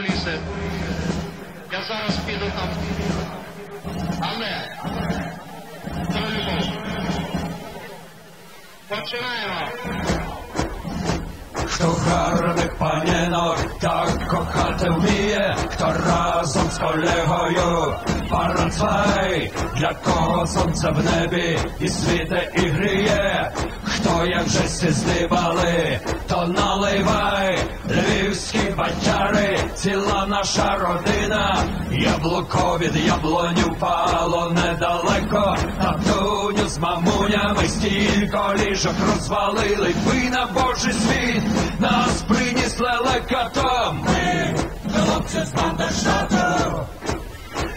лісе. Я зараз піду там. Але про любов. Починаємо. Хто гарних панінок так кохати вміє, хто разом з колегою парацвай, для кого сонце в небі і світе і гріє, хто як вже всі здибали, то наливай, батяри, ціла наша родина, яблуко від яблоню впало недалеко, татуню з мамунями стільки ліжок розвалили, ви на божий світ нас приніс лелекатом. Ми, хлопці з Бандерштату,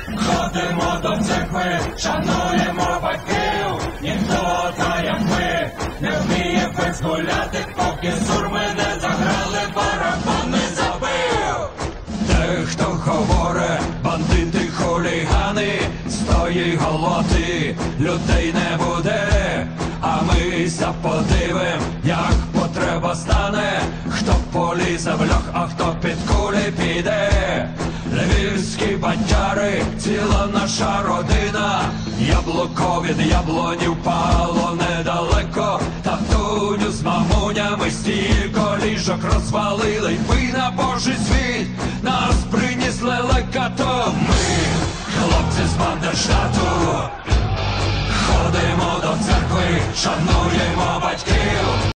ходимо до церкви, шануємо батьків, ніхто та як ми не вміє без гуляти, поки сурми Дехто бандити хулігани, з тої голоти людей не буде, а ми ся як потреба стане, хто полізе в льох, а хто під кулі піде. Львівські бандяри, ціла наша родина, яблуко від яблоні впало недалеко, татуню з мамунями стільки ліжок розвалили, ви на божий світ нас приніс лекато. Ми, хлопці з Бандерштату, ходимо до церкви.